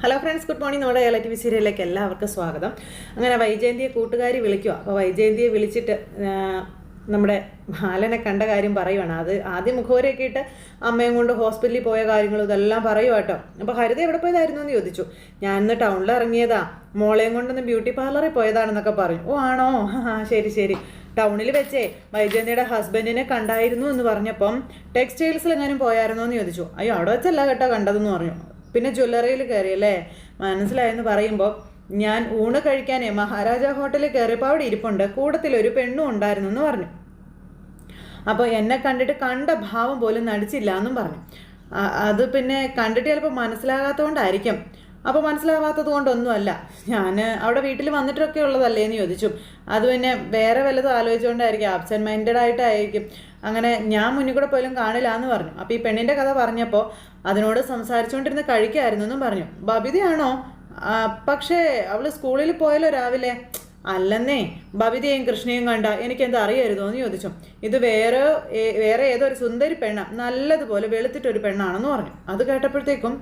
Hello friends good morning നമ്മുടെ V സീരിയലിലേക്ക് എല്ലാവർക്കും സ്വാഗതം. അങ്ങനെ വൈജയന്തിയെ കൂട്ടുകാരി വിളിക്കുക അപ്പോൾ വൈജയന്തിയെ വിളിച്ചിട്ട് നമ്മുടെ ബാലനെ കണ്ട കാര്യം പറയുവാണ്. അത് ആദ്യം മുഖവരൊക്കെ ഇട്ട് അമ്മയും കൊണ്ട് ഹോസ്പിറ്റലിൽ പോയ കാര്യങ്ങളും ഇതെല്ലാം പറയുക കേട്ടോ. അപ്പോൾ ഹരിത എവിടെ പോയതായിരുന്നു എന്ന് ചോദിച്ചു. ഞാൻ ഇന്ന് ടൗണിൽ ഇറങ്ങിയതാ. മോളെയും കൊണ്ടൊന്ന് ബ്യൂട്ടി പാർലറിൽ പോയതാണെന്നൊക്കെ പറഞ്ഞു. ഓ ആണോ? ആ ശരി ശരി. ടൗണിൽ വെച്ചേ വൈജയന്തിയുടെ ഹസ്ബൻഡിനെ കണ്ടായിരുന്നു എന്ന് പറഞ്ഞപ്പം ടെക്സ്റ്റൈൽസിൽ എങ്ങാനും പോയായിരുന്നോ എന്ന് ചോദിച്ചു. അയ്യോ അവിടെ വെച്ചല്ല കേട്ടോ കണ്ടതെന്ന് പറഞ്ഞു. പിന്നെ ജ്വല്ലറിയിൽ കയറി അല്ലേ മനസ്സിലായെന്ന് പറയുമ്പോൾ ഞാൻ ഊണ് കഴിക്കാനേ മഹാരാജ ഹോട്ടലിൽ കയറിയപ്പോൾ അവിടെ ഇരിപ്പുണ്ട്. കൂട്ടത്തിൽ ഒരു പെണ്ണും ഉണ്ടായിരുന്നു എന്ന് പറഞ്ഞു. അപ്പോൾ എന്നെ കണ്ടിട്ട് കണ്ട ഭാവം പോലും നടിച്ചില്ല എന്നും പറഞ്ഞു. അത് പിന്നെ കണ്ടിട്ട് ചിലപ്പോൾ മനസ്സിലാകാത്തതുകൊണ്ടായിരിക്കും. അപ്പോൾ മനസ്സിലാവാത്തത് കൊണ്ടൊന്നുമല്ല. ഞാൻ അവിടെ വീട്ടിൽ വന്നിട്ടൊക്കെ ഉള്ളതല്ലേ എന്ന് ചോദിച്ചു. അത് പിന്നെ വേറെ വല്ലതും ആലോചിച്ചുകൊണ്ടായിരിക്കും ആബ്സെന്റ് മൈൻഡഡ് ആയിട്ടായിരിക്കും. അങ്ങനെ ഞാൻ മുന്നിൽ കൂടെ പോലും കാണില്ല എന്ന് പറഞ്ഞു. അപ്പോൾ ഈ പെണ്ണിന്റെ കഥ പറഞ്ഞപ്പോൾ അതിനോട് സംസാരിച്ചുകൊണ്ടിരുന്ന് കഴിക്കായിരുന്നു എന്നും പറഞ്ഞു. ബബിതയാണോ? പക്ഷേ അവൾ സ്കൂളിൽ പോയല്ലോ രാവിലെ. അല്ലെന്നേ ബബിതയും കൃഷ്ണയും കണ്ട എനിക്കെന്താ അറിയരുതോ എന്ന് ചോദിച്ചു. ഇത് വേറെ വേറെ ഏതോ ഒരു സുന്ദരി പെണ്ണ നല്ലതുപോലെ വെളുത്തിട്ടൊരു പെണ്ണാണെന്ന് പറഞ്ഞു. അത് കേട്ടപ്പോഴത്തേക്കും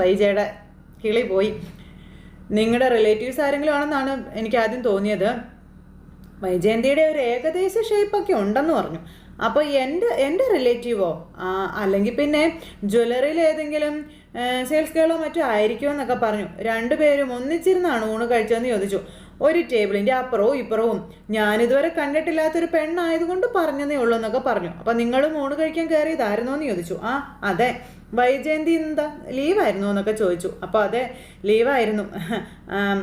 വൈജയുടെ കിളി പോയി. നിങ്ങളുടെ റിലേറ്റീവ്സ് ആരെങ്കിലും ആണെന്നാണ് എനിക്ക് ആദ്യം തോന്നിയത്. വൈജയന്തിയുടെ ഒരു ഏകദേശ ഷേപ്പൊക്കെ ഉണ്ടെന്ന് പറഞ്ഞു. അപ്പോൾ എന്റെ എന്റെ റിലേറ്റീവോ അല്ലെങ്കിൽ പിന്നെ ജ്വല്ലറിയിൽ ഏതെങ്കിലും സെയിൽസ് ഗേളോ മറ്റോ ആയിരിക്കുമോ എന്നൊക്കെ പറഞ്ഞു. രണ്ടുപേരും ഒന്നിച്ചിരുന്നാണ് ഊണ് കഴിച്ചതെന്ന് ചോദിച്ചു. ഒരു ടേബിളിന്റെ അപ്പുറവും ഇപ്പുറവും ഞാനിതുവരെ കണ്ടിട്ടില്ലാത്തൊരു പെണ്ണായതുകൊണ്ട് പറഞ്ഞതേ ഉള്ളൂ എന്നൊക്കെ പറഞ്ഞു. അപ്പം നിങ്ങൾ ഊണ് കഴിക്കാൻ കയറിയതായിരുന്നോ എന്ന് ചോദിച്ചു. ആ അതെ. വൈജയന്തി എന്താ? ലീവായിരുന്നു? എന്നൊക്കെ ചോദിച്ചു. അപ്പോൾ അതെ ലീവായിരുന്നു.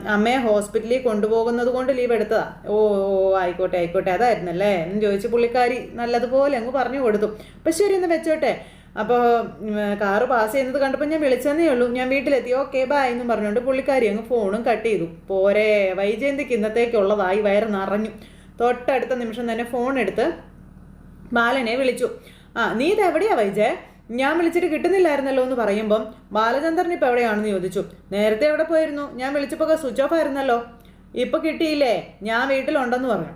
അമ്മയെ ഹോസ്പിറ്റലിൽ കൊണ്ടുപോകുന്നത് കൊണ്ട് ലീവ് എടുത്തതാ. ഓ ഓ ആയിക്കോട്ടെ ആയിക്കോട്ടെ അതായിരുന്നല്ലേ? എന്ന് ചോദിച്ച് പുള്ളിക്കാരി നല്ലതുപോലെ അങ്ങ് പറഞ്ഞു കൊടുത്തു. അപ്പം ശരി എന്ന് വെച്ചോട്ടെ. അപ്പോൾ കാറ് പാസ് ചെയ്യുന്നത് കണ്ടപ്പോൾ ഞാൻ വിളിച്ചെന്നേ ഉള്ളൂ. ഞാൻ വീട്ടിലെത്തി. ഓക്കെ ബായ് എന്നും പറഞ്ഞുകൊണ്ട് പുള്ളിക്കാരി അങ്ങ് ഫോണും കട്ട് ചെയ്തു. പോരെ വൈജയന്തിക്ക് ഇന്നത്തേക്കുള്ളതായി വയറ് നിറഞ്ഞു. തൊട്ടടുത്ത നിമിഷം തന്നെ ഫോൺ എടുത്ത് ബാലനെ വിളിച്ചു. ആ നീ ഇത് എവിടെയാ വൈജേ ഞാൻ വിളിച്ചിട്ട് കിട്ടുന്നില്ലായിരുന്നല്ലോ എന്ന് പറയുമ്പം ബാലചന്ദ്രൻ ഇപ്പം എവിടെയാണെന്ന് ചോദിച്ചു. നേരത്തെ എവിടെ പോയിരുന്നു? ഞാൻ വിളിച്ചപ്പോൾ സ്വിച്ച് ഓഫ് ആയിരുന്നല്ലോ. ഇപ്പൊ കിട്ടിയില്ലേ? ഞാൻ വീട്ടിലുണ്ടെന്ന് പറഞ്ഞു.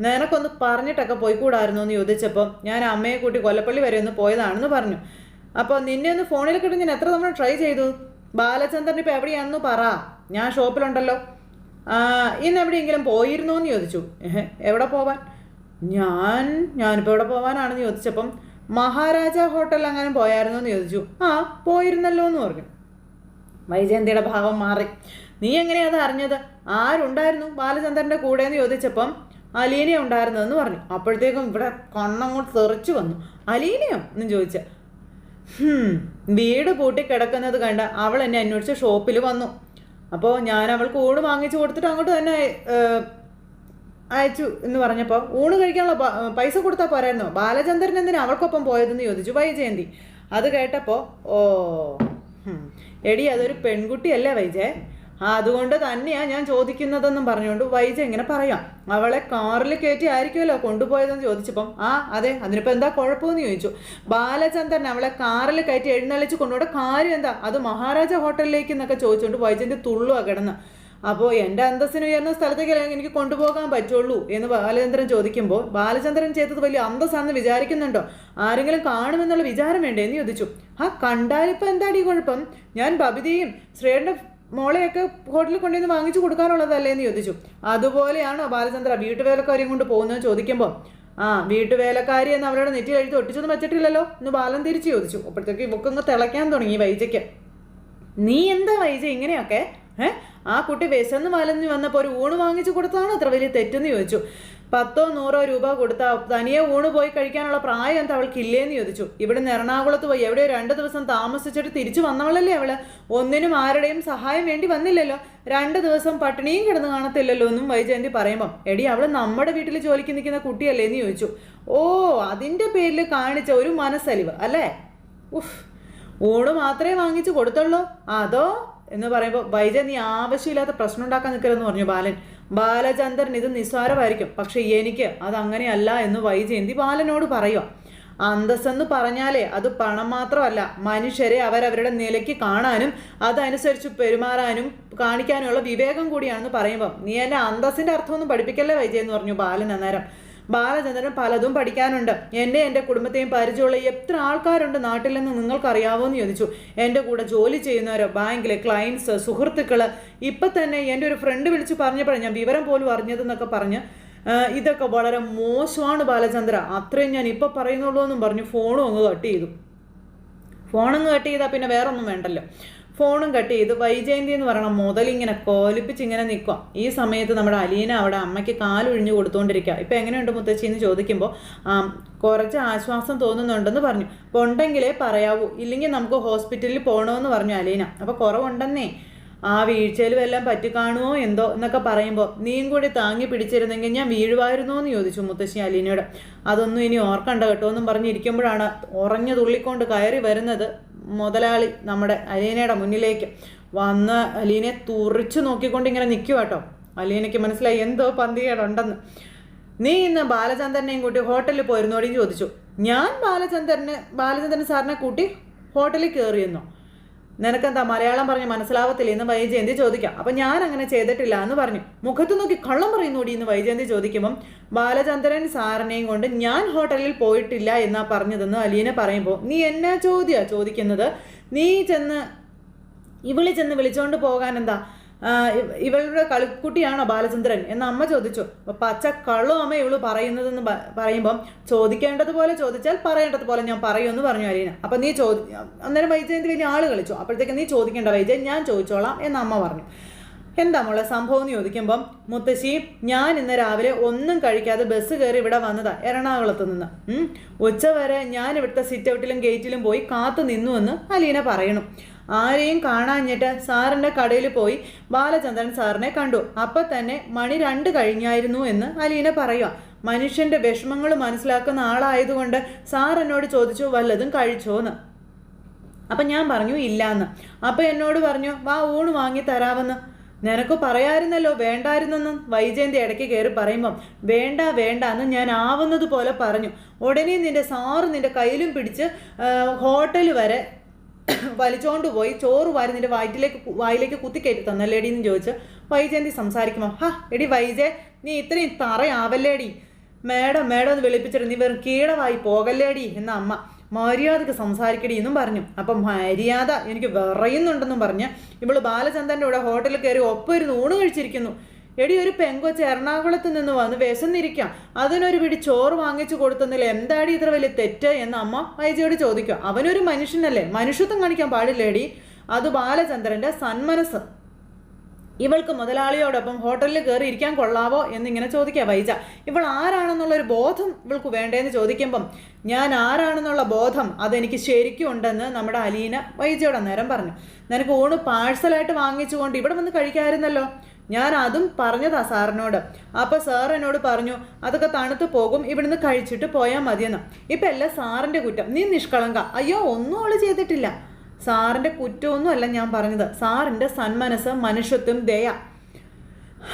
നിനക്കൊന്ന് പറഞ്ഞിട്ടൊക്കെ പോയിക്കൂടായിരുന്നു എന്ന് ചോദിച്ചപ്പോൾ ഞാൻ അമ്മയെ കൂട്ടി കൊല്ലപ്പള്ളി വരെ ഒന്ന് പോയതാണെന്ന് പറഞ്ഞു. അപ്പോൾ നിന്നെ ഒന്ന് ഫോണിൽ കിട്ടും ഞാൻ എത്ര തവണ ട്രൈ ചെയ്തു? ബാലചന്ദ്രൻ ഇപ്പം എവിടെയാണെന്ന് പറ. ഞാൻ ഷോപ്പിലുണ്ടല്ലോ. ഇന്ന് എവിടെയെങ്കിലും പോയിരുന്നോ എന്ന് ചോദിച്ചു. എവിടെ പോവാൻ? ഞാൻ ഞാനിപ്പോൾ എവിടെ പോവാനാണെന്ന് ചോദിച്ചപ്പം മഹാരാജ ഹോട്ടൽ അങ്ങനെ പോയായിരുന്നോ എന്ന് ചോദിച്ചു. ആ പോയിരുന്നല്ലോ എന്ന് പറഞ്ഞു. വൈജയന്തിയുടെ ഭാവം മാറി. നീ എങ്ങനെയാ അത് അറിഞ്ഞത്? ആരുണ്ടായിരുന്നു ബാലചന്ദ്രന്റെ കൂടെ എന്ന് ചോദിച്ചപ്പം അലീന ഉണ്ടായിരുന്നതെന്ന് പറഞ്ഞു. അപ്പോഴത്തേക്കും ഇവിടെ കണ്ണങ്ങോട്ട് തെറിച്ചു വന്നു. അലീനയോ എന്നും ചോദിച്ച. വീട് പൂട്ടി കിടക്കുന്നത് കണ്ട അവൾ എന്നെ അന്വേഷിച്ച് ഷോപ്പിൽ വന്നു. അപ്പോൾ ഞാൻ അവൾക്ക് ഊണ് വാങ്ങിച്ചു കൊടുത്തിട്ട് അങ്ങോട്ട് തന്നെ അയച്ചു എന്ന് പറഞ്ഞപ്പോൾ ഊണ് കഴിക്കാനുള്ള പൈസ കൊടുത്താൽ പോരായിരുന്നോ? ബാലചന്ദ്രൻ എന്തിനാ അവൾക്കൊപ്പം പോയതെന്ന് ചോദിച്ചു വൈജയന്തി. അത് കേട്ടപ്പോൾ ഓ എടി അതൊരു പെൺകുട്ടിയല്ലേ വൈജയ്? അതുകൊണ്ട് തന്നെയാ ഞാൻ ചോദിക്കുന്നതെന്നും പറഞ്ഞുകൊണ്ട് വൈജ ഇങ്ങനെ പറയാം. അവളെ കാറിൽ കയറ്റി ആയിരിക്കുമല്ലോ കൊണ്ടുപോയതെന്ന് ചോദിച്ചപ്പം ആ അതെ അതിനിപ്പോൾ എന്താ കുഴപ്പമെന്ന് ചോദിച്ചു. ബാലചന്ദ്രൻ അവളെ കാറിൽ കയറ്റി എഴുന്നള്ളിച്ച് കൊണ്ടുപോയ കാര്യം എന്താ? അത് മഹാരാജ ഹോട്ടലിലേക്ക് എന്നൊക്കെ ചോദിച്ചുകൊണ്ട് വൈജന്റെ തുള്ളുവാ കിടന്ന്. അപ്പോൾ എന്റെ അന്തസ്സിന് ഉയർന്ന സ്ഥലത്തേക്ക് എനിക്ക് കൊണ്ടുപോകാൻ പറ്റുള്ളൂ എന്ന് ബാലചന്ദ്രൻ ചോദിക്കുമ്പോൾ ബാലചന്ദ്രൻ ചെയ്തത് വലിയ അന്തസ്സാണെന്ന് വിചാരിക്കുന്നുണ്ടോ? ആരെങ്കിലും കാണുമെന്നുള്ള വിചാരം വേണ്ടേ എന്ന് ചോദിച്ചു. ആ കണ്ടാലിപ്പോൾ എന്താടി കുഴപ്പം? ഞാൻ ബബിതയും ശ്രേയന്റെ മോളെയൊക്കെ ഹോട്ടലിൽ കൊണ്ടുവന്ന് വാങ്ങിച്ചു കൊടുക്കാനുള്ളതല്ലേ എന്ന് ചോദിച്ചു. അതുപോലെയാണോ ബാലചന്ദ്ര വീട്ടുവേലക്കാരിയും കൊണ്ട് പോകുന്നതെന്ന് ചോദിക്കുമ്പോൾ ആ വീട്ടുവേലക്കാരി എന്ന് അവരുടെ നെറ്റി എഴുതി ഒട്ടിച്ചൊന്നും വെച്ചിട്ടില്ലല്ലോ? എന്ന് ബാലൻ തിരിച്ചു ചോദിച്ചു. അപ്പോഴത്തേക്ക് ഇവക്കൊന്ന് തിളയ്ക്കാൻ തുടങ്ങി വൈജയ്ക്ക്. നീ എന്താ വൈജ ഇങ്ങനെയൊക്കെ? ഏഹ് ആ കുട്ടി വിശന്ന് വലഞ്ഞു വന്നപ്പോൾ ഒരു ഊണ് വാങ്ങിച്ചു കൊടുത്താണോ അത്ര വലിയ തെറ്റെന്ന് ചോദിച്ചു. പത്തോ നൂറോ രൂപ കൊടുത്താൽ തനിയെ ഊണ് പോയി കഴിക്കാനുള്ള പ്രായം എന്താ അവൾക്ക് ഇല്ലേന്ന് ചോദിച്ചു. ഇവിടുന്ന് എറണാകുളത്ത് പോയി എവിടെയോ രണ്ട് ദിവസം താമസിച്ചിട്ട് തിരിച്ചു വന്നവളല്ലേ അവൾ? ഒന്നിനും ആരുടെയും സഹായം വേണ്ടി വന്നില്ലല്ലോ. രണ്ട് ദിവസം പട്ടിണിയും കിടന്ന് കാണത്തില്ലല്ലോ എന്നും വൈജയന്തി പറയുമ്പം എടി അവൾ നമ്മുടെ വീട്ടിൽ ജോലിക്ക് നിൽക്കുന്ന കുട്ടിയല്ലേ എന്ന് ചോദിച്ചു. ഓ അതിന്റെ പേരിൽ കാണിച്ച ഒരു മനസ്സലിവ് അല്ലേ? ഉഫ് ഊണ് മാത്രമേ വാങ്ങിച്ചു കൊടുത്തുള്ളൂ. അതോ? എന്ന് പറയുമ്പോൾ വൈജ നീ ആവശ്യമില്ലാത്ത പ്രശ്നം ഉണ്ടാക്കാൻ നിൽക്കരുതെന്ന് പറഞ്ഞു ബാലൻ. ബാലചന്ദ്രൻ ഇത് നിസ്സാരമായിരിക്കും. പക്ഷെ എനിക്ക് അത് അങ്ങനെയല്ല എന്ന് വൈജയന്തി ബാലനോട് പറയുക അന്തസ്സെന്ന് പറഞ്ഞാലേ അത് പണം മാത്രമല്ല മനുഷ്യരെ അവരവരുടെ നിലയ്ക്ക് കാണാനും അതനുസരിച്ച് പെരുമാറാനും കാണിക്കാനുമുള്ള വിവേകം കൂടിയാണെന്ന് പറയുമ്പം നീ എന്നെ അന്തസ്സിന്റെ അർത്ഥമൊന്നും പഠിപ്പിക്കല്ലേ വൈജയ് എന്ന് പറഞ്ഞു ബാലൻ അന്നേരം. ബാലചന്ദ്രൻ പലതും പഠിക്കാനുണ്ട്. എന്നെ എന്റെ കുടുംബത്തെയും പരിചയമുള്ള എത്ര ആൾക്കാരുണ്ട് നാട്ടിലെന്ന് നിങ്ങൾക്കറിയാവോ എന്ന് ചോദിച്ചു. എന്റെ കൂടെ ജോലി ചെയ്യുന്നവരോ ബാങ്കിലെ ക്ലയൻസ് സുഹൃത്തുക്കൾ ഇപ്പം തന്നെ എന്റെ ഒരു ഫ്രണ്ട് വിളിച്ച് പറഞ്ഞപ്പോഴാണ് ഞാൻ വിവരം പോലും അറിഞ്ഞതെന്നൊക്കെ പറഞ്ഞ് ഇതൊക്കെ വളരെ മോശമാണ് ബാലചന്ദ്ര. അത്രയും ഞാൻ ഇപ്പം പറയുന്നുള്ളൂ എന്നും പറഞ്ഞു ഫോണും അങ്ങ് കട്ട് ചെയ്തു. ഫോണങ്ങ് കട്ട് ചെയ്താൽ പിന്നെ വേറൊന്നും വേണ്ടല്ലോ. ഫോണും കട്ട് ചെയ്ത് വൈജയന്തി എന്ന് പറയണ മുതലിങ്ങനെ കോലിപ്പിച്ച് ഇങ്ങനെ നിൽക്കുക ഈ സമയത്ത് നമ്മുടെ അലീന അവിടെ അമ്മയ്ക്ക് കാലൊഴിഞ്ഞു കൊടുത്തുകൊണ്ടിരിക്കുക ഇപ്പം എങ്ങനെയുണ്ട് മുത്തശ്ശി എന്ന് ചോദിക്കുമ്പോൾ കുറച്ച് ആശ്വാസം തോന്നുന്നുണ്ടെന്ന് പറഞ്ഞു. അപ്പോൾ ഉണ്ടെങ്കിലേ പറയാവൂ. ഇല്ലെങ്കിൽ നമുക്ക് ഹോസ്പിറ്റലിൽ പോകണമെന്ന് പറഞ്ഞു അലീന. അപ്പോൾ കുറവുണ്ടെന്നേ. ആ വീഴ്ചയിൽ വല്ലതും പറ്റിക്കാണുമോ എന്തോ എന്നൊക്കെ പറയുമ്പോൾ നീയും കൂടി താങ്ങി പിടിച്ചിരുന്നെങ്കിൽ ഞാൻ വീഴുമായിരുന്നോ എന്ന് ചോദിച്ചു മുത്തശ്ശി അലീനയോട്. അതൊന്നും ഇനി ഓർക്കണ്ട കേട്ടോ എന്നും പറഞ്ഞിരിക്കുമ്പോഴാണ് ഉറഞ്ഞു തുള്ളിക്കൊണ്ട് കയറി വരുന്നത്. മുതലാളി നമ്മുടെ അലീനയുടെ മുന്നിലേക്ക് വന്ന് അലീനെ തുറിച്ചു നോക്കിക്കൊണ്ട് ഇങ്ങനെ നിൽക്കുക കേട്ടോ. അലീനയ്ക്ക് മനസ്സിലായി എന്തോ പന്തികേടുണ്ടെന്ന്. നീ ഇന്ന് ബാലചന്ദ്രനെയും കൂട്ടി ഹോട്ടലിൽ പോയിരുന്നോടിയും ചോദിച്ചു. ഞാൻ ബാലചന്ദ്രന് ബാലചന്ദ്രൻ സാറിനെ കൂട്ടി ഹോട്ടലിൽ കയറിയെന്നോ? നിനക്കെന്താ മലയാളം പറഞ്ഞ് മനസ്സിലാവത്തില്ല എന്ന് വൈജയന്തി ചോദിക്കാം. അപ്പൊ ഞാൻ അങ്ങനെ ചെയ്തിട്ടില്ല എന്ന് പറഞ്ഞു. മുഖത്ത് നോക്കി കള്ളം പറയുന്നൂടി എന്ന് വൈജയന്തി ചോദിക്കുമ്പം ബാലചന്ദ്രൻ സാറിനെയും കൊണ്ട് ഞാൻ ഹോട്ടലിൽ പോയിട്ടില്ല എന്നാ പറഞ്ഞതെന്ന് അലീന പറയുമ്പോൾ നീ എന്നാ ചോദ്യ? ചോദിക്കുന്നത് നീ ചെന്ന് ഇവിളി ചെന്ന് വിളിച്ചോണ്ട് പോകാൻ എന്താ? ഇവളുടെ കളിക്കുട്ടിയാണോ ബാലചന്ദ്രൻ? എന്ന് അമ്മ ചോദിച്ചു. പച്ച കള്ളു അമ്മ ഇവൾ പറയുന്നതെന്ന് പറയുമ്പം ചോദിക്കേണ്ടതുപോലെ ചോദിച്ചാൽ പറയേണ്ടതുപോലെ ഞാൻ പറയുമെന്ന് പറഞ്ഞു അലീന. അപ്പം നീ ചോദി അന്നേരം വൈജയന്തി വലിയ ആൾ കളിച്ചു. അപ്പോഴത്തേക്ക് നീ ചോദിക്കേണ്ട വൈജയൻ ഞാൻ ചോദിച്ചോളാം എന്ന് അമ്മ പറഞ്ഞു. എന്താ മോളെ സംഭവം എന്ന് ചോദിക്കുമ്പം മുത്തശ്ശി ഞാൻ ഇന്ന് രാവിലെ ഒന്നും കഴിക്കാതെ ബസ് കയറി ഇവിടെ വന്നതാ എറണാകുളത്ത് നിന്ന്. ഉച്ച വരെ ഞാൻ ഇവിടുത്തെ സിറ്റ് ഔട്ടിലും ഗേറ്റിലും പോയി കാത്തു നിന്നു എന്ന് അലീന പറയണു. ആരെയും കാണാഞ്ഞിട്ട് സാറിന്റെ കടയിൽ പോയി ബാലചന്ദ്രൻ സാറിനെ കണ്ടു. അപ്പം തന്നെ മണി രണ്ട് കഴിഞ്ഞായിരുന്നു എന്ന് അലീന പറയുക മനുഷ്യന്റെ വിഷമങ്ങൾ മനസ്സിലാക്കുന്ന ആളായതുകൊണ്ട് സാർ എന്നോട് ചോദിച്ചു വല്ലതും കഴിച്ചോന്ന്? അപ്പം ഞാൻ പറഞ്ഞു ഇല്ലാന്ന്. അപ്പം എന്നോട് പറഞ്ഞു വാ ഊണ് വാങ്ങി തരാമെന്ന്. നിനക്ക് പറയായിരുന്നല്ലോ വേണ്ടായിരുന്നെന്നും. വൈജയന്തി ഇടയ്ക്ക് കയറി പറയുമ്പം വേണ്ട വേണ്ട എന്ന് ഞാൻ ആവുന്നത് പോലെ പറഞ്ഞു. ഉടനെ നിന്റെ സാറ് നിന്റെ കയ്യിലും പിടിച്ച് ഹോട്ടൽ വരെ വലിച്ചോണ്ട് പോയി ചോറ് വാരി നിന്റെ വയറ്റിലേക്ക് വായിലേക്ക് കുത്തിക്കയറ്റി തന്നല്ലേടി എന്ന് ചോദിച്ച് വൈജയന്തി സംസാരിക്കുമോ ഹാ എടി വൈജയ നീ ഇത്രയും തറയാവല്ലേടി? മേഡം മേഡം എന്ന് വിളിപ്പിച്ചിട്ട് നീ വെറും കീടവായി പോകല്ലേടി? എന്ന അമ്മ മര്യാദയ്ക്ക് സംസാരിക്കടി എന്നും പറഞ്ഞു. അപ്പം മര്യാദ എനിക്ക് വിറയുന്നുണ്ടെന്നും പറഞ്ഞ് ഇവൾ ബാലചന്ദ്രന്റെ കൂടെ ഹോട്ടലിൽ കയറി ഒപ്പം ഇരുന്ന് ഊണ് കഴിച്ചിരിക്കുന്നു. എടി ഒരു പെങ്കൊച്ച് എറണാകുളത്ത് നിന്ന് വന്ന് വിശന്നിരിക്കാം. അതിനൊരു പിടി ചോറ് വാങ്ങിച്ചു കൊടുത്തതിൽ എന്താടി ഇത്ര വലിയ തെറ്റ് എന്ന് അമ്മ വൈജയോട് ചോദിക്കുക. അവനൊരു മനുഷ്യനല്ലേ? മനുഷ്യത്വം കാണിക്കാൻ പാടില്ല എടി അത് ബാലചന്ദ്രന്റെ സന്മനസ് ഇവൾക്ക് മുതലാളിയോടൊപ്പം ഹോട്ടലിൽ കയറി ഇരിക്കാൻ കൊള്ളാവോ എന്നിങ്ങനെ ചോദിക്കുക വൈജ. ഇവൾ ആരാണെന്നുള്ള ഒരു ബോധം ഇവൾക്ക് വേണ്ടേന്ന് ചോദിക്കുമ്പം ഞാൻ ആരാണെന്നുള്ള ബോധം അതെനിക്ക് ശരിക്കും ഉണ്ടെന്ന് നമ്മുടെ അലീന വൈജയോട് അന്നേരം പറഞ്ഞു. നിനക്ക് ഊണ് പാഴ്സലായിട്ട് വാങ്ങിച്ചുകൊണ്ട് ഇവിടെ വന്ന് കഴിക്കാമായിരുന്നല്ലോ ഞാൻ അതും പറഞ്ഞതാ സാറിനോട്. അപ്പോൾ സാർ എന്നോട് പറഞ്ഞു അതൊക്കെ തണുത്ത് പോകും ഇവിടുന്ന് കഴിച്ചിട്ട് പോയാൽ മതിയെന്ന്. ഇപ്പം എല്ലാം സാറിന്റെ കുറ്റം. നീ നിഷ്കളങ്ക. അയ്യോ ഒന്നും അവൾ ചെയ്തിട്ടില്ല. സാറിന്റെ കുറ്റമൊന്നുമല്ല ഞാൻ പറഞ്ഞത്. സാറിന്റെ സന്മനസ് മനുഷ്യത്വം ദയ.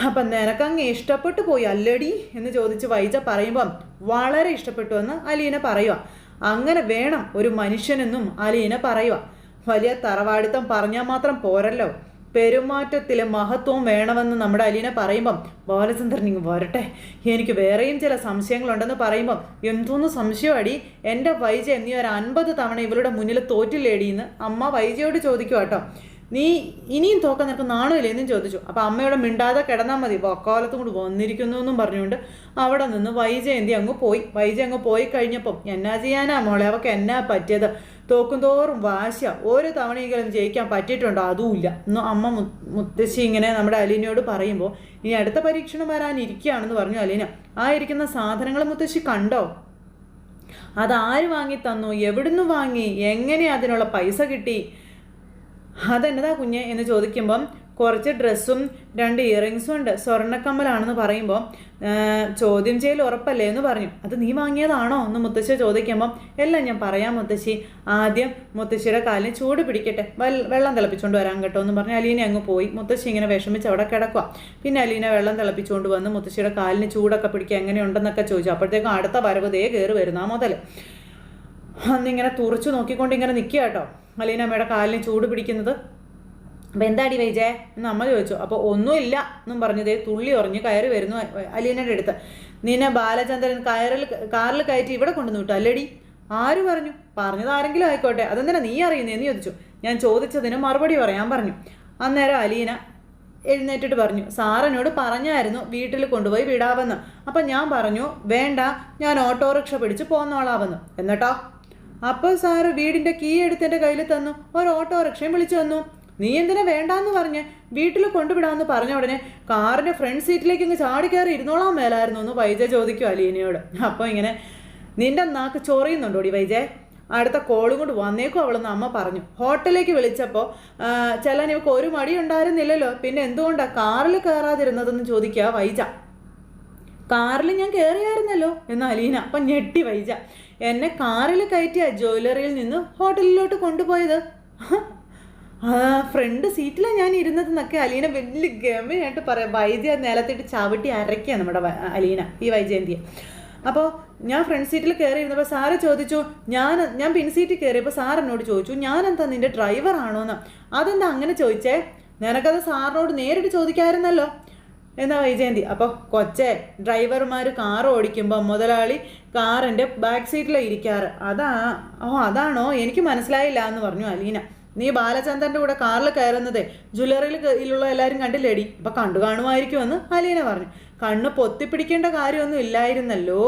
അപ്പം നിനക്കങ്ങ് ഇഷ്ടപ്പെട്ടു പോയി അല്ലടി എന്ന് ചോദിച്ച് വൈജ പറയുമ്പം വളരെ ഇഷ്ടപ്പെട്ടു എന്ന് അലീന പറയുക അങ്ങനെ വേണം ഒരു മനുഷ്യനെന്നും അലീന പറയുക വലിയ തറവാടിത്തം പറഞ്ഞാൽ മാത്രം പോരല്ലോ. പെരുമാറ്റത്തിലെ മഹത്വം വേണമെന്ന് നമ്മുടെ അലീന പറയുമ്പം ബാലചന്ദ്രൻ ഇങ്ങ് വരട്ടെ. എനിക്ക് വേറെയും ചില സംശയങ്ങളുണ്ടെന്ന് പറയുമ്പം എന്തോന്ന് സംശയമാടി എന്റെ വൈജ എന്നീ ഒരു അൻപത് തവണ ഇവളുടെ മുന്നിൽ തോറ്റില്ലേടിയെന്ന് അമ്മ വൈജയോട് ചോദിക്കുക കേട്ടോ നീ ഇനിയും തോക്കാൻ നിനക്ക് നാണമില്ല എന്നും ചോദിച്ചു. അപ്പം അമ്മയോട് മിണ്ടാതെ കിടന്നാൽ മതി. വക്കാലത്തും കൂടി വന്നിരിക്കുന്നു എന്നും പറഞ്ഞുകൊണ്ട് അവിടെ നിന്ന് വൈജയന്തി അങ്ങ് പോയി. വൈജ അങ്ങ് പോയി കഴിഞ്ഞപ്പം എന്നാ ചെയ്യാനാ മോളെ? അവൾക്ക് എന്നാ പറ്റിയത്? തോക്കുംതോറും വാശ ഒരു തവണയെങ്കിലും ജയിക്കാൻ പറ്റിയിട്ടുണ്ടോ? അതുമില്ല എന്ന് അമ്മ മുത്തശ്ശി ഇങ്ങനെ നമ്മുടെ അലീനയോട് പറയുമ്പോൾ ഇനി അടുത്ത പരീക്ഷണം വരാനിരിക്കുകയാണെന്ന് പറഞ്ഞു അലീന. ആ ഇരിക്കുന്ന സാധനങ്ങൾ മുത്തശ്ശി കണ്ടോ? അതാര് വാങ്ങി തന്നു എവിടുന്ന് വാങ്ങി? എങ്ങനെ അതിനുള്ള പൈസ കിട്ടി? അതെന്നതാ കുഞ്ഞ് എന്ന് ചോദിക്കുമ്പം കുറച്ച് ഡ്രസ്സും രണ്ട് ഇയറിങ്സും ഉണ്ട്. സ്വർണക്കമ്മലാണെന്ന് പറയുമ്പോൾ ചോദ്യം ചെയ്യൽ ഉറപ്പല്ലേ എന്ന് പറഞ്ഞു. അത് നീ വാങ്ങിയതാണോ എന്ന് മുത്തശ്ശി ചോദിക്കുമ്പോൾ എല്ലാം ഞാൻ പറയാം മുത്തശ്ശി ആദ്യം മുത്തശ്ശിയുടെ കാലിന് ചൂട് പിടിക്കട്ടെ. വെള്ളം തിളപ്പിച്ചുകൊണ്ട് വരാൻ കേട്ടോ എന്ന് പറഞ്ഞ് അലീന അങ്ങ് പോയി. മുത്തശ്ശി ഇങ്ങനെ വിഷമിച്ച് അവിടെ കിടക്കുക പിന്നെ അലീന വെള്ളം തിളപ്പിച്ചുകൊണ്ട് വന്ന് മുത്തശ്ശിയുടെ കാലിന് ചൂടൊക്കെ പിടിക്കുക എങ്ങനെയുണ്ടെന്നൊക്കെ ചോദിച്ചു. അപ്പോഴത്തേക്കും അടുത്ത വരവ് ദേ കയറി വരുന്ന മുതൽ അന്നിങ്ങനെ തുറച്ചു നോക്കിക്കൊണ്ട് ഇങ്ങനെ നിൽക്കുക കേട്ടോ. അലീനമ്മയുടെ കാലിന് ചൂട് പിടിക്കുന്നത്. അപ്പം എന്താടി വൈജേ എന്ന് അമ്മ ചോദിച്ചു. അപ്പോൾ ഒന്നുമില്ല എന്നും പറഞ്ഞതേ തുള്ളി ഉറഞ്ഞ് കയറി വരുന്നു അലീനയുടെ അടുത്ത്. നിന്നെ ബാലചന്ദ്രൻ കയറിൽ കാറിൽ കയറ്റി ഇവിടെ കൊണ്ടുവന്നു വിട്ടു. അല്ലടി? ആര് പറഞ്ഞു? പറഞ്ഞത് ആരെങ്കിലും ആയിക്കോട്ടെ. അതെന്തിനാ നീ അറിയുന്നേ അറിയുന്നതെന്ന് ചോദിച്ചു. ഞാൻ ചോദിച്ചതിന് മറുപടി പറയാൻ പറഞ്ഞു. അന്നേരം അലീന എഴുന്നേറ്റിട്ട് പറഞ്ഞു. സാറിനോട് പറഞ്ഞായിരുന്നു വീട്ടിൽ കൊണ്ടുപോയി വിടാവെന്ന് അപ്പം ഞാൻ പറഞ്ഞു വേണ്ട. ഞാൻ ഓട്ടോറിക്ഷ പിടിച്ച് പോന്നോളാവെന്ന് എന്നിട്ടോ? അപ്പോൾ സാറ് വീടിന്റെ കീ എടുത്ത് എന്റെ കയ്യിൽ തന്നു. ഒരു ഓട്ടോറിക്ഷയും വിളിച്ചു വന്നു നീ എന്തിനാ വേണ്ടാന്ന് പറഞ്ഞ് വീട്ടിൽ കൊണ്ടുവിടാമെന്ന് പറഞ്ഞ ഉടനെ കാറിന്റെ ഫ്രണ്ട് സീറ്റിലേക്ക് ഇങ്ങ് ചാടി കയറി ഇരുന്നോളാൻ മേലായിരുന്നു എന്ന് വൈജ ചോദിക്കും അലീനയോട്. അപ്പോൾ ഇങ്ങനെ നിന്റെ നാക്ക് ചൊറിയുന്നുണ്ടോടി വൈജയ അടുത്ത കോളും കൊണ്ട് വന്നേക്കും അവളെന്ന് അമ്മ പറഞ്ഞു. ഹോട്ടലിലേക്ക് വിളിച്ചപ്പോൾ ചെല്ലാൻ ഇവക്ക് ഒരു മടി ഉണ്ടായിരുന്നില്ലല്ലോ. പിന്നെ എന്തുകൊണ്ടാണ് കാറിൽ കയറാതിരുന്നതെന്ന് ചോദിക്കുക വൈജ. കാറിൽ ഞാൻ കയറിയായിരുന്നല്ലോ എന്ന് അലീന. അപ്പം ഞെട്ടി വൈജ. എന്നെ കാറിൽ കയറ്റിയ ജ്വല്ലറിയിൽ നിന്ന് ഹോട്ടലിലോട്ട് കൊണ്ടുപോയത്. ഫ്രണ്ട് സീറ്റിലാണ് ഞാൻ ഇരുന്നതെന്നൊക്കെ അലീന വലിയ ഗമയായിട്ട് പറയാം. വൈദ്യ നിലത്തിട്ട് ചവിട്ടി അരയ്ക്കുക നമ്മുടെ അലീന ഈ വൈജയന്തിയെ. അപ്പോൾ ഞാൻ ഫ്രണ്ട് സീറ്റിൽ കയറിയിരുന്നപ്പോൾ സാറ് ചോദിച്ചു ഞാൻ ഞാൻ പിൻ സീറ്റിൽ കയറിയപ്പോൾ സാർ എന്നോട് ചോദിച്ചു ഞാൻ എന്താ നിന്റെ ഡ്രൈവർ ആണോന്ന് അതെന്താ അങ്ങനെ ചോദിച്ചേ? നിനക്കത് സാറിനോട് നേരിട്ട് ചോദിക്കാമായിരുന്നല്ലോ എന്നാ വൈജയന്തി? അപ്പോൾ കൊച്ചെ ഡ്രൈവർമാർ കാർ ഓടിക്കുമ്പോൾ മുതലാളി കാറിന്റെ ബാക്ക് സീറ്റിലാണ് ഇരിക്കാറ്. അതാ ഓ അതാണോ? എനിക്ക് മനസ്സിലായില്ല എന്ന് പറഞ്ഞു അലീന. നീ ബാലചന്ദ്രന്റെ കൂടെ കാറിൽ കയറുന്നതേ ജ്വല്ലറിയിലുള്ള എല്ലാവരും കണ്ടില്ലേടി? അപ്പം കണ്ടു കാണുമായിരിക്കുമെന്ന് അലീന പറഞ്ഞു. കണ്ണ് പൊത്തിപ്പിടിക്കേണ്ട കാര്യമൊന്നും ഇല്ലായിരുന്നല്ലോ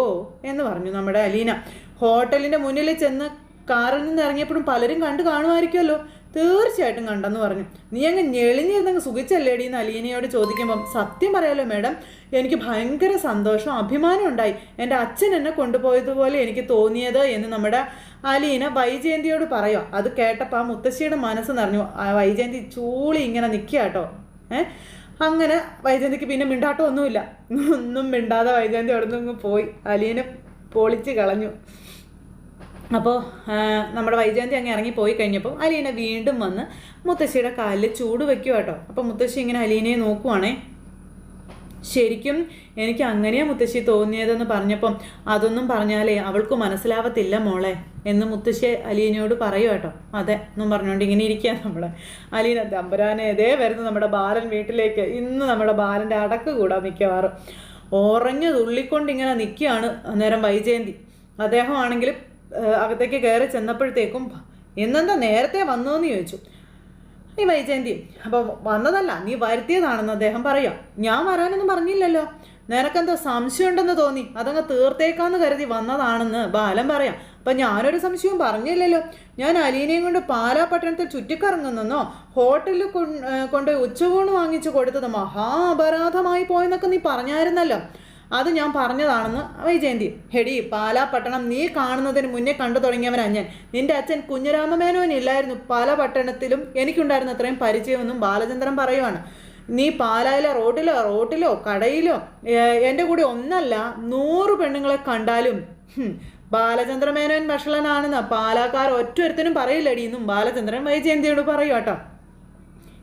എന്ന് പറഞ്ഞു നമ്മുടെ അലീന. ഹോട്ടലിന്റെ മുന്നിൽ ചെന്ന് കാറിൽ നിന്ന് ഇറങ്ങിയപ്പോഴും പലരും കണ്ടു കാണുമായിരിക്കുമല്ലോ. തീർച്ചയായിട്ടും കണ്ടെന്ന് പറഞ്ഞു. നീ അങ്ങ് ഞെളിഞ്ഞിരുന്നങ്ങ് സുഖിച്ചല്ലേടി എന്ന് അലീനയോട് ചോദിക്കുമ്പം സത്യം പറയാലോ മേഡം എനിക്ക് ഭയങ്കര സന്തോഷം അഭിമാനം ഉണ്ടായി. എന്റെ അച്ഛൻ എന്നെ കൊണ്ടുപോയതുപോലെ എനിക്ക് തോന്നിയത് എന്ന് നമ്മുടെ അലീന വൈജയന്തിയോട് പറയുക അത് കേട്ടപ്പോൾ ആ മുത്തശ്ശിയുടെ മനസ്സ് നിറഞ്ഞു. വൈജയന്തി ചൂളി ഇങ്ങനെ നിൽക്കുക കേട്ടോ. ഏഹ് അങ്ങനെ വൈജയന്തിക്ക് പിന്നെ മിണ്ടാട്ടം ഒന്നുമില്ല ഒന്നും മിണ്ടാതെ വൈജയന്തി അവിടെ നിന്ന് പോയി. അലീനെ പൊളിച്ച് കളഞ്ഞു. അപ്പോൾ നമ്മുടെ വൈജയന്തി അങ്ങ് ഇറങ്ങി പോയി കഴിഞ്ഞപ്പോൾ അലീന വീണ്ടും വന്ന് മുത്തശ്ശിയുടെ കാലിൽ ചൂട് വെക്കുക കേട്ടോ അപ്പോൾ മുത്തശ്ശി ഇങ്ങനെ അലീനയെ നോക്കുവാണേ. ശരിക്കും എനിക്ക് അങ്ങനെയാ മുത്തശ്ശി തോന്നിയതെന്ന് പറഞ്ഞപ്പം അതൊന്നും പറഞ്ഞാലേ അവൾക്ക് മനസ്സിലാവത്തില്ല മോളെ എന്ന് മുത്തശ്ശി അലീനയോട് പറയൂ കേട്ടോ അതെ എന്നും പറഞ്ഞുകൊണ്ട് ഇങ്ങനെ ഇരിക്കുക നമ്മളെ. അലീന തമ്പുരാനെ ഇതേ വരുന്നു നമ്മുടെ ബാലൻ വീട്ടിലേക്ക്. ഇന്ന് നമ്മുടെ ബാലന്റെ അടക്ക് കൂടാ മിക്കവാറും. ഉറഞ്ഞു തുള്ളിക്കൊണ്ട് ഇങ്ങനെ നിൽക്കുകയാണ് അന്നേരം വൈജയന്തി. അദ്ദേഹം ആണെങ്കിൽ അകത്തേക്ക് കയറി ചെന്നപ്പോഴത്തേക്കും എന്നെന്താ നേരത്തെ വന്നോ എന്ന് ചോദിച്ചു. നീ വൈജയന്തി അപ്പോൾ വന്നതല്ല നീ വരുത്തിയതാണെന്ന് അദ്ദേഹം പറയാം. ഞാൻ വരാനൊന്നും പറഞ്ഞില്ലല്ലോ. നിനക്കെന്തോ സംശയമുണ്ടെന്ന് തോന്നി. അതങ്ങ് തീർത്തേക്കാന്ന് കരുതി വന്നതാണെന്ന് ബാലൻ പറയാം. അപ്പം ഞാനൊരു സംശയവും പറഞ്ഞില്ലല്ലോ. ഞാൻ അലീനയും കൊണ്ട് പാലാ പട്ടണത്തിൽ ചുറ്റിക്കറങ്ങുന്നെന്നോ ഹോട്ടലിൽ കൊണ്ട് ഉച്ചകൂണ് വാങ്ങിച്ചു കൊടുത്തത് മഹാ അപരാധമായി പോയെന്നൊക്കെ നീ പറഞ്ഞായിരുന്നല്ലോ. അത് ഞാൻ പറഞ്ഞതാണെന്ന് വൈജയന്തി. ഹെടി പാലാ പട്ടണം നീ കാണുന്നതിന് മുന്നേ കണ്ടു തുടങ്ങിയവനാ ഞാൻ. നിന്റെ അച്ഛൻ കുഞ്ഞുരാമമേനോനില്ലായിരുന്നു. പല പട്ടണത്തിലും എനിക്കുണ്ടായിരുന്ന അത്രയും പരിചയമെന്നും ബാലചന്ദ്രൻ പറയുവാണ്. നീ പാലായിലെ റോഡിലോ റോട്ടിലോ കടയിലോ എന്റെ കൂടെ ഒന്നല്ല നൂറ് പെണ്ണുങ്ങളെ കണ്ടാലും ബാലചന്ദ്രമേനോൻ വഷളനാണെന്ന് പാലാക്കാർ ഒറ്റൊരുത്തനും പറയില്ലടി എന്നും ബാലചന്ദ്രൻ വൈജയന്തിയോട് പറയൂ കേട്ടോ.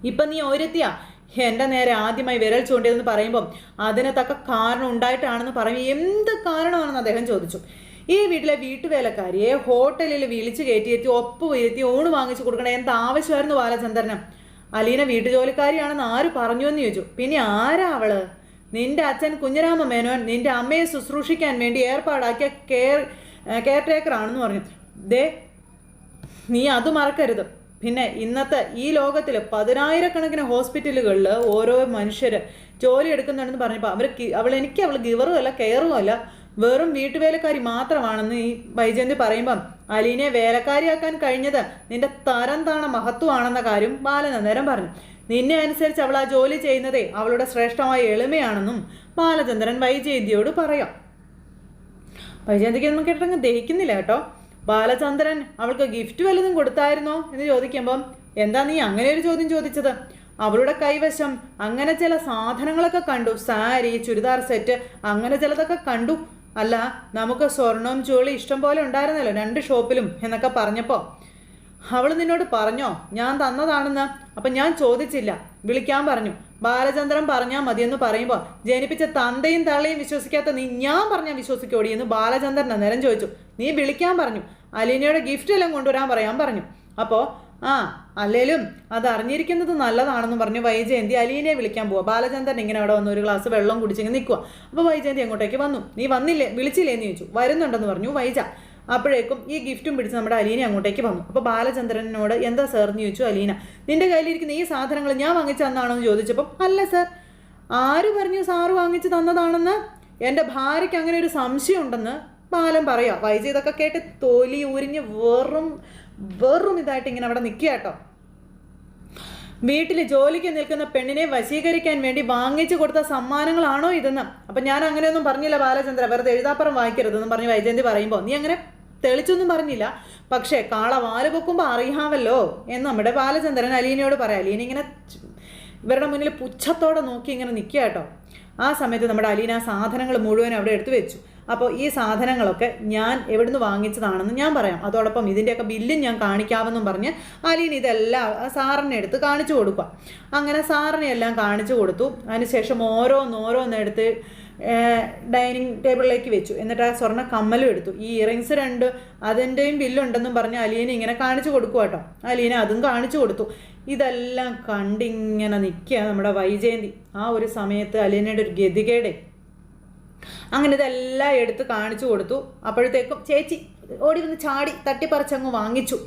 ഇപ്പം നീ ഒരുത്തിയാ എന്റെ നേരെ ആദ്യമായി വിരൽ ചൂണ്ടിയതെന്ന് പറയുമ്പം അതിന് തക്ക കാരണം ഉണ്ടായിട്ടാണെന്ന് പറയും എന്ത് കാരണമാണെന്ന് അദ്ദേഹം ചോദിച്ചു. ഈ വീട്ടിലെ വീട്ടുവേലക്കാരിയെ ഹോട്ടലിൽ വിളിച്ചു കയറ്റിയെത്തി ഒപ്പ് വരുത്തി ഊണ് വാങ്ങിച്ചു കൊടുക്കണേ എന്ത് ആവശ്യമായിരുന്നു ബാലചന്ദ്രനം? അലീന വീട്ടുജോലിക്കാരിയാണെന്ന് ആര് പറഞ്ഞു എന്ന് ചോദിച്ചു. പിന്നെ ആരാ അവൾ? നിന്റെ അച്ഛൻ കുഞ്ഞരാമ മേനോൻ നിന്റെ അമ്മയെ ശുശ്രൂഷിക്കാൻ വേണ്ടി ഏർപ്പാടാക്കിയ കെയർ കെയർ ടേക്കർ ആണെന്ന് പറഞ്ഞു. ദേ നീ അത് മറക്കരുത്. പിന്നെ ഇന്നത്തെ ഈ ലോകത്തിൽ പതിനായിരക്കണക്കിന് ഹോസ്പിറ്റലുകളിൽ ഓരോ മനുഷ്യർ ജോലി എടുക്കുന്നുണ്ടെന്ന് പറഞ്ഞപ്പോൾ അവർ അവൾ എനിക്ക് അവൾ ഗിവറും അല്ല കെയറും അല്ല വെറും വീട്ടുവേലക്കാരി മാത്രമാണെന്ന് ഈ വൈജയന്തി പറയുമ്പം അലീനെ വേലക്കാരിയാക്കാൻ കഴിഞ്ഞത് നിന്റെ തരം താണ മഹത്വമാണെന്ന കാര്യം ബാലൻ അന്നേരം പറഞ്ഞു. നിന്നെ അനുസരിച്ച് അവൾ ആ ജോലി ചെയ്യുന്നതേ അവളുടെ ശ്രേഷ്ഠമായ എളിമയാണെന്നും ബാലചന്ദ്രൻ വൈജയന്തിയോട് പറയാം. വൈജയന്തിക്ക് ഒന്നും കേട്ടിട്ടങ്ങ് ദഹിക്കുന്നില്ല കേട്ടോ. ബാലചന്ദ്രൻ അവൾക്ക് ഗിഫ്റ്റ് വല്ലതും കൊടുത്തായിരുന്നോ എന്ന് ചോദിക്കുമ്പം എന്താ നീ അങ്ങനെ ഒരു ചോദ്യം ചോദിച്ചത്? അവളുടെ കൈവശം അങ്ങനെ ചില സാധനങ്ങളൊക്കെ കണ്ടു. സാരി ചുരിദാർ സെറ്റ് അങ്ങനെ ചിലതൊക്കെ കണ്ടു. അല്ല നമുക്ക് സ്വർണവും ജോളി ഇഷ്ടം പോലെ ഉണ്ടായിരുന്നല്ലോ രണ്ട് ഷോപ്പിലും എന്നൊക്കെ പറഞ്ഞപ്പോൾ അവൾ നിന്നോട് പറഞ്ഞോ? ഞാൻ തന്നതാണെന്ന്. അപ്പം ഞാൻ ചോദിച്ചില്ല. വിളിക്കാൻ പറഞ്ഞു. ബാലചന്ദ്രൻ പറഞ്ഞാൽ മതിയെന്ന് പറയുമ്പോൾ ജനിപ്പിച്ച തന്തയും തള്ളയും വിശ്വസിക്കാത്ത നീ ഞാൻ പറഞ്ഞാൽ വിശ്വസിക്കോടി എന്ന് ബാലചന്ദ്രൻ അന്നേരം ചോദിച്ചു. നീ വിളിക്കാൻ പറഞ്ഞു. അലീനയുടെ ഗിഫ്റ്റ് എല്ലാം കൊണ്ടുവരാൻ പറയാൻ പറഞ്ഞു അപ്പോൾ ആ അല്ലേലും അത് അറിഞ്ഞിരിക്കുന്നത് നല്ലതാണെന്ന് പറഞ്ഞ് വൈജയന്തി അലീനയെ വിളിക്കാൻ പോവാ. ബാലചന്ദ്രൻ ഇങ്ങനെ അവിടെ വന്ന് ഒരു ഗ്ലാസ് വെള്ളം കുടിച്ചിങ്ങനെ നിൽക്കുക അപ്പോൾ വൈജയന്തി അങ്ങോട്ടേക്ക് വന്നു. നീ വന്നില്ലേ? വിളിച്ചില്ലേ? എന്ന് ചോദിച്ചു. വരുന്നുണ്ടെന്ന് പറഞ്ഞു വൈജ. അപ്പോഴേക്കും ഈ ഗിഫ്റ്റും പിടിച്ച് നമ്മുടെ അലീന അങ്ങോട്ടേക്ക് വന്നു. അപ്പോൾ ബാലചന്ദ്രനോട് എന്താ സാർ എന്ന് ചോദിച്ചു അലീന. നിന്റെ കയ്യിലിരിക്കുന്ന ഈ സാധനങ്ങൾ ഞാൻ വാങ്ങിച്ചു തന്നാണോ എന്ന് ചോദിച്ചപ്പം അല്ല സർ ആര് പറഞ്ഞു സാറ് വാങ്ങിച്ചു തന്നതാണെന്ന്? എന്റെ ഭാര്യയ്ക്ക് അങ്ങനെ ഒരു സംശയം ഉണ്ടെന്ന് ബാലൻ പറയാം വൈജി ഇതൊക്കെ കേട്ട് തൊലി ഉരിഞ്ഞ് വെറും വെറും ഇതായിട്ട് ഇങ്ങനെ അവിടെ നിൽക്കുക കേട്ടോ. വീട്ടിൽ ജോലിക്ക് നിൽക്കുന്ന പെണ്ണിനെ വശീകരിക്കാൻ വേണ്ടി വാങ്ങിച്ചു കൊടുത്ത സമ്മാനങ്ങളാണോ ഇതെന്ന്. അപ്പം ഞാൻ അങ്ങനെയൊന്നും പറഞ്ഞില്ല ബാലചന്ദ്ര. വെറുതെ എഴുതാപ്പുറം വായിക്കരുതെന്ന് പറഞ്ഞ് വൈജയന്തി പറയുമ്പോൾ നീ അങ്ങനെ തെളിച്ചൊന്നും പറഞ്ഞില്ല. പക്ഷേ കാള വാൽ പൊക്കുമ്പോൾ അറിയാമല്ലോ എന്ന് നമ്മുടെ ബാലചന്ദ്രൻ അലീനയോട് പറയാം. അലീന ഇങ്ങനെ ഇവരുടെ മുന്നിൽ പുച്ഛത്തോടെ നോക്കി ഇങ്ങനെ നിൽക്കുക കേട്ടോ. ആ സമയത്ത് നമ്മുടെ അലീന സാധനങ്ങൾ മുഴുവൻ അവിടെ എടുത്തു വെച്ചു. അപ്പോൾ ഈ സാധനങ്ങളൊക്കെ ഞാൻ എവിടുന്ന് വാങ്ങിച്ചതാണെന്ന് ഞാൻ പറയാം. അതോടൊപ്പം ഇതിന്റെയൊക്കെ ബില്ലും ഞാൻ കാണിക്കാമെന്നും പറഞ്ഞ് അലീൻ ഇതെല്ലാം സാറിനെ എടുത്ത് കാണിച്ചു കൊടുക്കുക. അങ്ങനെ സാറിനെ എല്ലാം കാണിച്ചു കൊടുത്തു. അതിനുശേഷം ഓരോന്നോരോന്നെടുത്ത് ഡൈനിങ് ടേബിളിലേക്ക് വെച്ചു. എന്നിട്ട് ആ സ്വർണ കമ്മലും എടുത്തു. ഈ ഇയറിങ്സ് രണ്ട് അതിന്റെയും ബില്ലുണ്ടെന്നും പറഞ്ഞ് അലീന ഇങ്ങനെ കാണിച്ചു കൊടുക്കുക കേട്ടോ. അലീന അതും കാണിച്ചു കൊടുത്തു. ഇതെല്ലാം കണ്ടിങ്ങനെ നിൽക്കുക നമ്മുടെ വൈജയന്തി. ആ ഒരു സമയത്ത് അലീനയുടെ ഒരു ഗതികേടെ. അങ്ങനെ ഇതെല്ലാം എടുത്ത് കാണിച്ചു കൊടുത്തു. അപ്പോഴത്തേക്കും ചേച്ചി ഓടി വന്ന് ചാടി തട്ടിപ്പറിച്ചങ്ങ് വാങ്ങിച്ചു.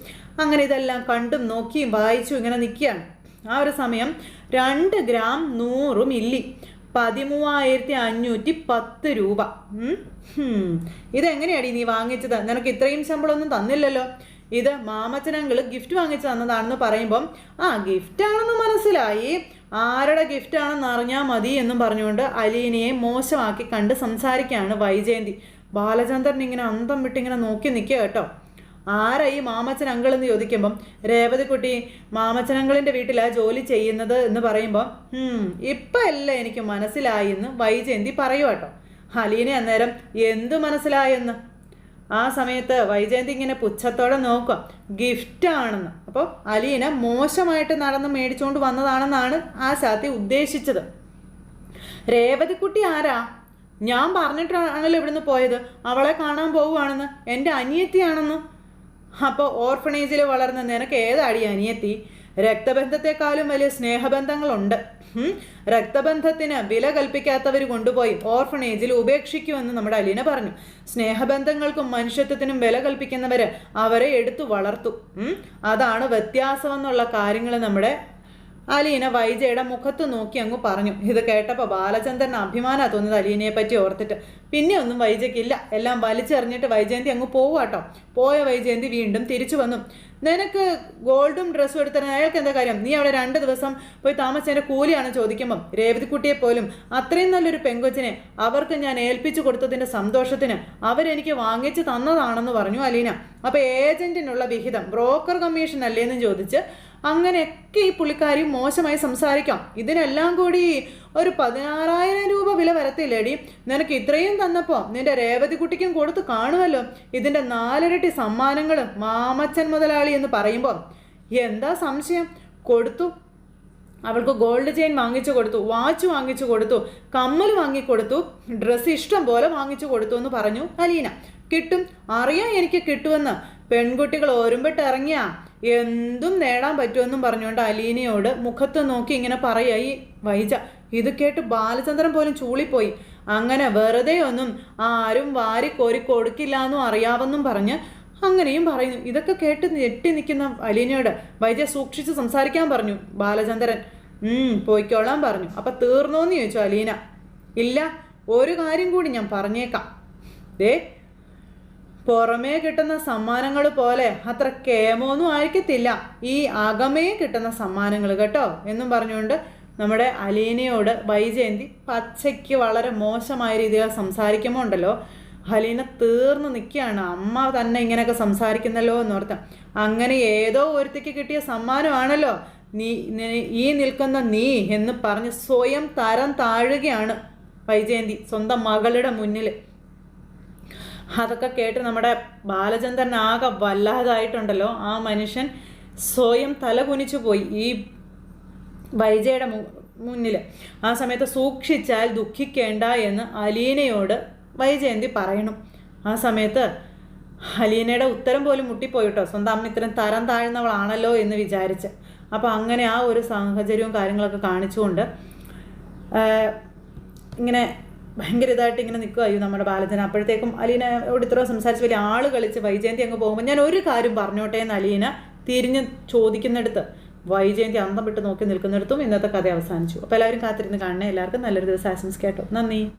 അങ്ങനെ ഇതെല്ലാം കണ്ടും നോക്കിയും വായിച്ചു ഇങ്ങനെ നിൽക്കുകയാണ്. ആ ഒരു സമയം രണ്ട് ഗ്രാം നൂറ് മില്ലി പതിമൂവായിരത്തി അഞ്ഞൂറ്റി പത്ത് രൂപ. ഇതെങ്ങനെയാടി നീ വാങ്ങിച്ചത്? നിനക്ക് ഇത്രയും ശമ്പളമൊന്നും തന്നില്ലല്ലോ. ഇത് മാമച്ചനങ്ങൾ ഗിഫ്റ്റ് വാങ്ങിച്ചു തന്നതാണെന്ന് പറയുമ്പം ആ ഗിഫ്റ്റ് ആണെന്ന് മനസ്സിലായി. ആരുടെ ഗിഫ്റ്റ് ആണെന്ന് അറിഞ്ഞാൽ മതി എന്നും പറഞ്ഞുകൊണ്ട് അലീനയെ മോശമാക്കി കണ്ട് സംസാരിക്കുകയാണ് വൈജയന്തി. ബാലചന്ദ്രൻ ഇങ്ങനെ അന്തം വിട്ടിങ്ങനെ നോക്കി നിൽക്കുക കേട്ടോ. ആരാ ഈ മാമച്ചൻ അങ്കിൾ എന്ന് ചോദിക്കുമ്പം രേവതിക്കുട്ടി മാമച്ചൻ അങ്കിളിന്റെ വീട്ടിലാണ് ജോലി ചെയ്യുന്നത്? എന്ന് പറയുമ്പോൾ ഇപ്പം അല്ല എനിക്ക് മനസ്സിലായി എന്ന് വൈജയന്തി പറയുക കേട്ടോ. അലീന അന്നേരം എന്തു മനസ്സിലായെന്ന് ആ സമയത്ത് വൈജയന്തി ഇങ്ങനെ പുച്ഛത്തോടെ നോക്കുക. ഗിഫ്റ്റ് ആണെന്ന്. അപ്പോൾ അലീന മോശമായിട്ട് നടന്ന് മേടിച്ചുകൊണ്ട് വന്നതാണെന്നാണ് ആ ശാത്തി ഉദ്ദേശിച്ചത്. രേവതിക്കുട്ടി ആരാ? ഞാൻ പറഞ്ഞിട്ടാണല്ലോ ഇവിടുന്ന് പോയത്. അവളെ കാണാൻ പോവുകയാണെന്ന്. എന്റെ അനിയത്തിയാണെന്ന്. അപ്പോൾ ഓർഫണേജിൽ വളർന്ന നിനക്ക് ഏതാടി അനിയത്തി? രക്തബന്ധത്തെക്കാളും വലിയ സ്നേഹബന്ധങ്ങളുണ്ട്. രക്തബന്ധത്തിന് വില കൽപ്പിക്കാത്തവർ കൊണ്ടുപോയി ഓർഫണേജിൽ ഉപേക്ഷിക്കുമെന്ന് നമ്മുടെ അലീന പറഞ്ഞു. സ്നേഹബന്ധങ്ങൾക്കും മനുഷ്യത്വത്തിനും വില കൽപ്പിക്കുന്നവര് അവരെ എടുത്തു വളർത്തു. അതാണ് വ്യത്യാസമെന്നുള്ള കാര്യങ്ങൾ നമ്മുടെ അലീന വൈജയുടെ മുഖത്ത് നോക്കി അങ്ങ് പറഞ്ഞു. ഇത് കേട്ടപ്പോൾ ബാലചന്ദ്രൻ അഭിമാനാ തോന്നിയത് അലീനയെ പറ്റി ഓർത്തിട്ട്. പിന്നെ ഒന്നും വൈജയ്ക്കില്ല. എല്ലാം വലിച്ചെറിഞ്ഞിട്ട് വൈജയന്തി അങ്ങ് പോവാട്ടോ പോയ വൈജയന്തി വീണ്ടും തിരിച്ചു വന്നു. നിനക്ക് ഗോൾഡും ഡ്രസ്സും എടുത്തതിന് അയാൾക്ക് എന്താ കാര്യം? നീ അവിടെ രണ്ട് ദിവസം പോയി താമസിച്ചതിന്റെ കൂലിയാണ് ചോദിക്കുമ്പം. രേവതിക്കുട്ടിയെ പോലും അത്രയും നല്ലൊരു പെങ്കൊച്ചിനെ അവർക്ക് ഞാൻ ഏൽപ്പിച്ചു കൊടുത്തതിന്റെ സന്തോഷത്തിന് അവരെനിക്ക് വാങ്ങിച്ച് തന്നതാണെന്ന് പറഞ്ഞു അലീന. അപ്പോൾ ഏജന്റിനുള്ള വിഹിതം ബ്രോക്കർ കമ്മീഷൻ അല്ലേന്ന് ചോദിച്ച് അങ്ങനെയൊക്കെ ഈ പുള്ളിക്കാരി മോശമായി സംസാരിക്കാം. ഇതിനെല്ലാം കൂടി ഒരു പതിനാറായിരം രൂപ വില വരത്തില്ലേടി? നിനക്ക് ഇത്രയും തന്നപ്പോൾ നിന്റെ രേവതി കുട്ടിക്കും കൊടുത്ത് കാണുമല്ലോ. ഇതിന്റെ നാലിരട്ടി സമ്മാനങ്ങൾ മാമച്ചൻ മുതലാളി എന്ന് പറയുമ്പോൾ എന്താ സംശയം? കൊടുത്തു. അവൾക്ക് ഗോൾഡ് ചെയിൻ വാങ്ങിച്ചു കൊടുത്തു. വാച്ച് വാങ്ങിച്ചു കൊടുത്തു. കമ്മൽ വാങ്ങിക്കൊടുത്തു ഡ്രസ്സ് ഇഷ്ടം പോലെ വാങ്ങിച്ചു കൊടുത്തു എന്ന് പറഞ്ഞു അലീന. കിട്ടും. അറിയാം എനിക്ക് കിട്ടുമെന്ന്. പെൺകുട്ടികൾ ഓരുമ്പിട്ട് ഇറങ്ങിയ. എന്തും നേടാൻ പറ്റുമെന്നും പറഞ്ഞുകൊണ്ട് അലീനയോട് മുഖത്ത് നോക്കി ഇങ്ങനെ പറയായി വൈജ ഇത് കേട്ട് ബാലചന്ദ്രൻ പോലും ചൂളിപ്പോയി. അങ്ങനെ വെറുതെ ഒന്നും ആരും വാരി കോരി കൊടുക്കില്ല എന്നും അറിയാവെന്നും പറഞ്ഞ് അങ്ങനെയും പറയുന്നു. ഇതൊക്കെ കേട്ട് ഞെട്ടി നിൽക്കുന്ന അലീനയോട് വൈജ സൂക്ഷിച്ച് സംസാരിക്കാൻ പറഞ്ഞു ബാലചന്ദ്രൻ പോയിക്കോളാൻ പറഞ്ഞു. അപ്പം തീർന്നോന്ന് ചോദിച്ചു അലീന. ഇല്ല ഒരു കാര്യം കൂടി ഞാൻ പറഞ്ഞേക്കാം. ദേ പുറമേ കിട്ടുന്ന സമ്മാനങ്ങൾ പോലെ അത്ര കേമൊന്നും ആയിരിക്കത്തില്ല. ഈ അകമേ കിട്ടുന്ന സമ്മാനങ്ങൾ കേട്ടോ എന്നും പറഞ്ഞുകൊണ്ട് നമ്മുടെ അലീനയോട് വൈജയന്തി പച്ചയ്ക്ക് വളരെ മോശമായ രീതിയിൽ സംസാരിക്കുമ്പോൾ ഉണ്ടല്ലോ അലീന തീർന്നു നിൽക്കുകയാണ്. അമ്മ തന്നെ ഇങ്ങനെയൊക്കെ സംസാരിക്കുന്നല്ലോ എന്നോർത്ത് അങ്ങനെ ഏതോ ഒരുത്തിക്ക് കിട്ടിയ സമ്മാനമാണല്ലോ. നീ- ഈ നിൽക്കുന്ന നീ എന്ന് പറഞ്ഞ് സ്വയം തരം താഴുകയാണ് വൈജയന്തി സ്വന്തം മകളുടെ മുന്നിൽ. അതൊക്കെ കേട്ട് നമ്മുടെ ബാലചന്ദ്രൻ ആകെ വല്ലാതായിട്ടുണ്ടല്ലോ. ആ മനുഷ്യൻ സ്വയം തല കുനിച്ചു പോയി ഈ വൈജയുടെ മുന്നിൽ ആ സമയത്ത് സൂക്ഷിച്ചാൽ ദുഃഖിക്കേണ്ട എന്ന് അലീനയോട് വൈജയന്തി പറയണം. ആ സമയത്ത് അലീനയുടെ ഉത്തരം പോലും മുട്ടിപ്പോയിട്ടോ? സ്വന്തം അമ്മ ഇത്രയും തരം താഴ്ന്നവളാണല്ലോ എന്ന് വിചാരിച്ച്. അപ്പോൾ അങ്ങനെ ആ ഒരു സാഹചര്യവും കാര്യങ്ങളൊക്കെ കാണിച്ചുകൊണ്ട് ഇങ്ങനെ ഭയങ്കര ഇതായിട്ട് ഇങ്ങനെ നിൽക്കുക അയ്യോ നമ്മുടെ ബാലചന അപ്പോഴത്തേക്കും അലീനയോട് ഇത്ര സംസാരിച്ച് വലിയ ആൾ കളിച്ച് വൈജയന്തി അങ്ങ് പോകുമ്പോൾ ഞാൻ ഒരു കാര്യം പറഞ്ഞോട്ടെ എന്ന് അലീന തിരിഞ്ഞ് ചോദിക്കുന്നിടത്ത് വൈജയന്തി അന്തം വിട്ട് നോക്കി നിൽക്കുന്നിടത്തും ഇന്നത്തെ കഥ അവസാനിച്ചു. അപ്പോൾ എല്ലാവരും കാത്തിരുന്ന് കാണണേ. എല്ലാവർക്കും നല്ലൊരു ദിവസം. ആശംസിക്കാട്ടോ നന്ദി.